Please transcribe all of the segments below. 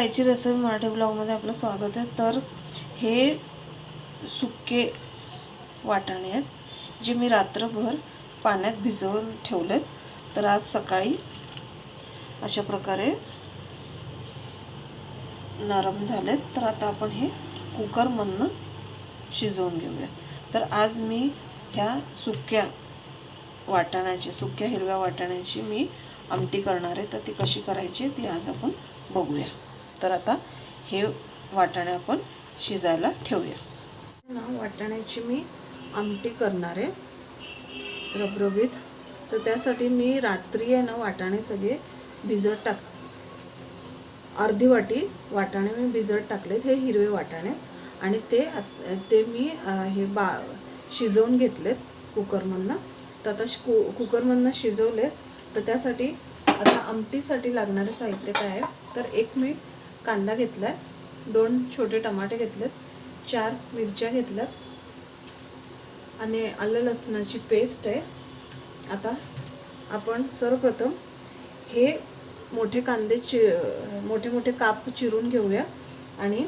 गायची रेसिपी मराठी ब्लॉगमध्ये आपलं स्वागत आहे. तर हे सुके वाटाणे आहेत जे मी रात्रभर पाण्यात भिजवून ठेवलेत. तर आज सकाळी अशा प्रकारे नरम झालेत. तर आता आपण हे कुकरमधनं शिजवून घेऊया. तर आज मी ह्या सुक्या वाटाण्याची सुक्या हिरव्या वाटाण्याची मी आमटी करणार आहे. तर ती कशी करायची ती आज आपण बघूया. तर आता हे वाटाणे आपण शिजायला ठेवूया. ना वाटाण्याची मी आमटी करणार आहे रबरबीत. तर त्यासाठी मी रात्री आहे ना वाटाणे सगळे भिजत टाक अर्धी वाटी वाटाणे मी भिजत टाकलेत हे हिरवे वाटाणे. आणि ते ते मी हे बा शिजवून घेतलेत कुकरमधनं. तर आता कु कुकरमधनं शिजवलेत. तर त्यासाठी आता आमटीसाठी लागणारे साहित्य काय आहे? तर एक मी कांदा घेतला आहे दोन छोटे टमाटे घेतलेत चार मिरच्या घेतल्यात आणि आलं लसणाची पेस्ट आहे. आता आपण सर्वप्रथम हे मोठे कांदे चि मोठे मोठे काप चिरून घेऊया आणि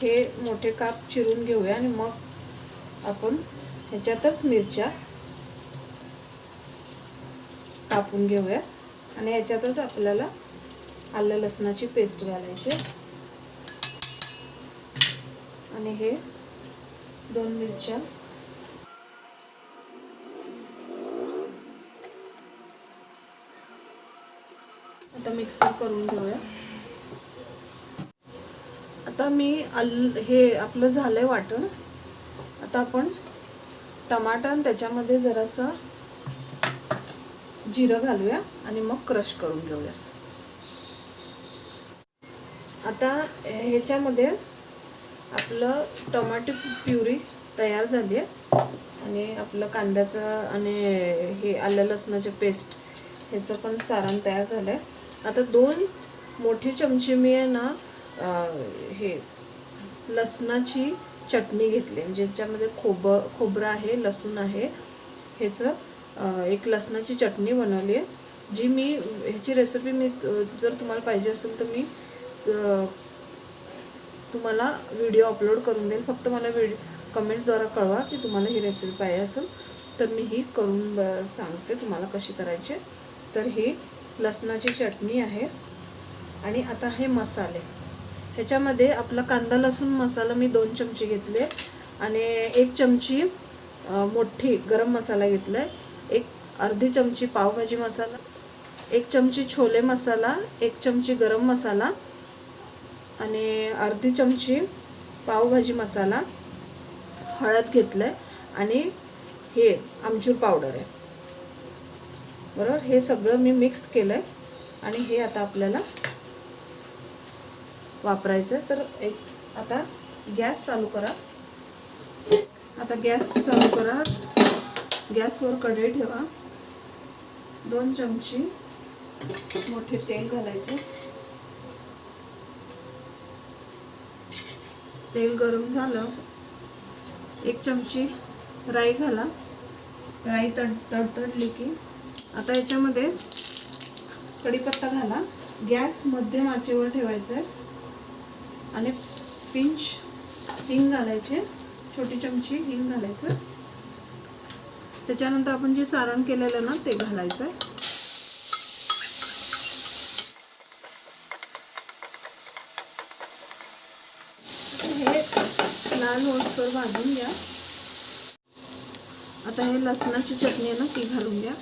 हे मोठे काप चिरून घेऊया आणि मग आपण ह्याच्यातच मिरच्या कापून घेऊया. आणि याच्यातच आपल्याला आलं लसणाची पेस्ट घालायची. आणि हे दोन मिरच्या. आता मिक्सर करून घेऊया. आता मी अल हे आपलं झालंय वाटण. आता आपण टमाटर आणि त्याच्यामध्ये जरासा जिरं घालूया आणि मग क्रश करून घेऊया. आता ह्याच्यामध्ये आपलं टोमॅटो प्युरी तयार झाली आहे. आणि आपलं कांद्याचं आणि हे आलं लसणाचे पेस्ट ह्याचं पण सारण तयार झालं आहे. आता दोन मोठी चमचे मी आहे ना हे लसणाची चटणी घेतली म्हणजे ज्याच्यामध्ये खोबं खोबरं आहे लसूण आहे ह्याचं एक लसणाची चटणी बनवली आहे जी मी ह्याची रेसिपी मी जर तुम्हाला पाहिजे असेल तर मी तुम्हाला व्हिडिओ अपलोड करून देईल फक्त मला व्हिडिओ कमेंट्स जरा कळवा की तुम्हाला ही रेसिपी पाहिजे असेल तर मी ही करून ब- सांगते तुम्हाला कशी करायची. तर ही लसणाची चटणी आहे आणि आता हे मसाले. ह्याच्यामध्ये आपला कांदा लसूण मसाला मी दोन चमचे घेतले आणि एक चमची मोठी गरम मसाला घेतला आहे एक अर्धी चमची पावभाजी मसाला एक चमची छोले मसाला एक चमची गरम मसाला आणि अर्धी चमची पावभाजी मसाला हळद घेतलं आहे आणि हे आमचूर पावडर आहे. बरोबर? हे सगळं मी मिक्स केलं आहे आणि हे आता आपल्याला वापरायचं तर एक आता गॅस चालू करा. आता गॅस चालू करा. गॅसवर कढई ठेवा. दोन चमची मोठे तेल घालायचे. तेल गरम झालं. एक चमची राई घाला. राई तड तडतडली की आता याच्यामध्ये कढीपत्ता घाला. गॅस मध्यम आचेवर ठेवायचा आहे आणि पिंच हिंग घालायचे. छोटी चमची हिंग घालायचं. त्याच्यानंतर आपण जे सारण केलेलं ना ते घालायचं आहे हे लाल होसकर भाजून घ्या. आता हे लसणाची चटणी आहे ना ती घालून घ्या.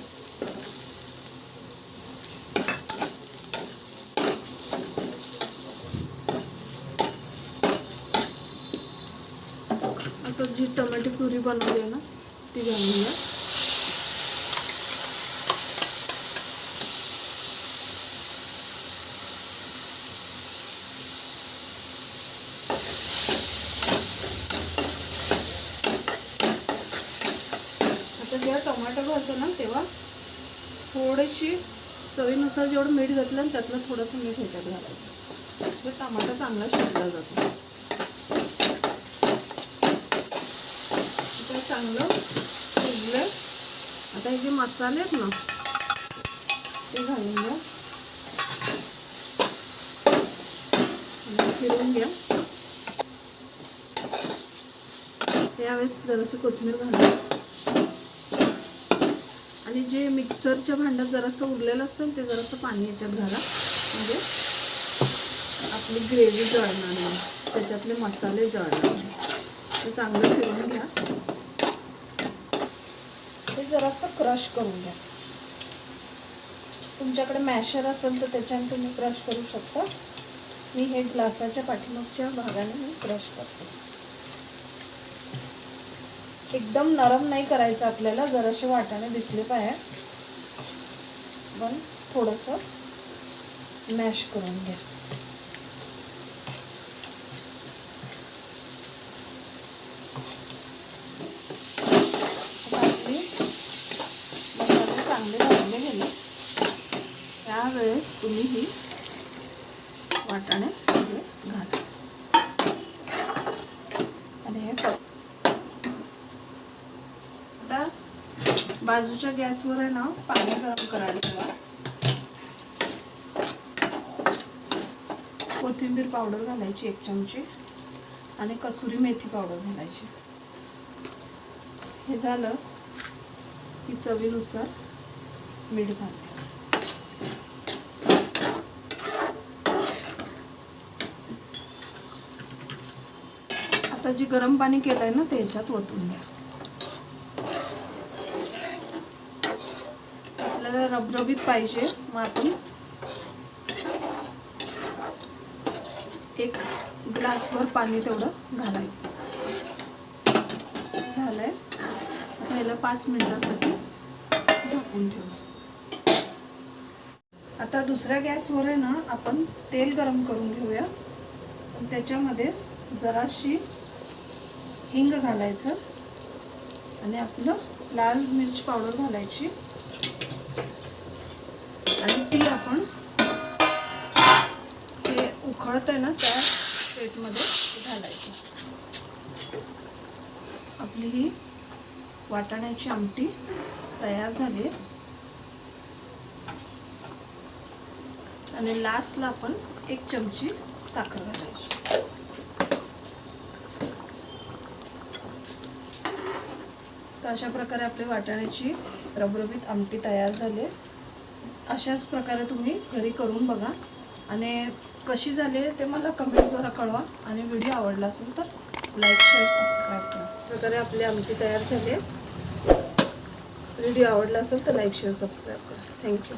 आता जी टोमॅटो पुरी बनवली आहे ना ती घालून घ्या आता जेव्हा टोमॅटो ना तेव्हा? थोडीशी चवीनुसार जेवढं मीठ घातलं आणि त्यातलं थोडंसं मीठ ह्याच्यात घालायचं. तर टमाटा चांगला शिजला जातो. ते चांगलं शिजलं आता हे जे मसाले आहेत ना ते घालून घ्या. फिरून घ्या. यावेळेस जराशी कोथिंबीर घाला आणि जे मिक्सरच्या भांड्यात जरासं उरलेलं असतं ते जरासं पाणी याच्यात घाला. म्हणजे आपली ग्रेव्ही जळणार नाही त्याच्यातले मसाले जळणार नाही ते चांगलं फिरून घ्या. ते जरासं क्रश करून घ्या. तुमच्याकडे मॅशर असेल तर त्याच्याने तुम्ही क्रश करू शकता. मी हे ग्लासाच्या पाठीमागच्या भागाने मी क्रश करते. एकदम नरम नाही करायचं आपल्याला जरासे वाटाणे दिसले पाहिजे. पण थोडंसं मॅश करून घ्या. आता मसाले चांगले गेले. त्यावेळेस तुम्ही ही वाटाणे मध्ये घाला आणि हे पस आता बाजूच्या गॅसवर आहे ना पाणी गरम करायला ठेवा. कोथिंबीर पावडर घालायची एक चमची आणि कसुरी मेथी पावडर घालायची. हे झालं की चवीनुसार मीठ घालते आता जे गरम पाणी केलं आहे ना त्याच्यात ओतून घ्या. आपल्याला रबरबीत पाहिजे मग आपण एक ग्लासभर पाणी तेवढं घालायचं. झालंय. आता ह्याला पाच मिनिटासाठी झाकून ठेवू. आता दुसऱ्या गॅसवर आहे ना आपण तेल गरम करून घेऊया. त्याच्यामध्ये जराशी हिंग घालायचं. आणि आपलं लाल मिरची पावडर घालायची. आणि ती आपण ते उखळत आहे ना त्या प्लेटमध्ये घालायची. आपली ही वाटाण्याची आमटी तयार झाली. आहे आणि लास्टला आपण एक चमची साखर घालायची. तर अशा प्रकारे आपली वाटाण्याची रबरबीत आमटी तयार झाली. आहे. अशाच प्रकारे तुम्ही घरी करून बघा. आणि कशी झाली आहे ते मला कमेंट जरा कळवा. आणि व्हिडिओ आवडला असेल तर लाईक शेअर सबस्क्राईब करा. प्रकारे आपली आमची तयार झाली आहे. व्हिडिओ आवडला असेल तर लाईक शेअर सबस्क्राईब करा. Thank you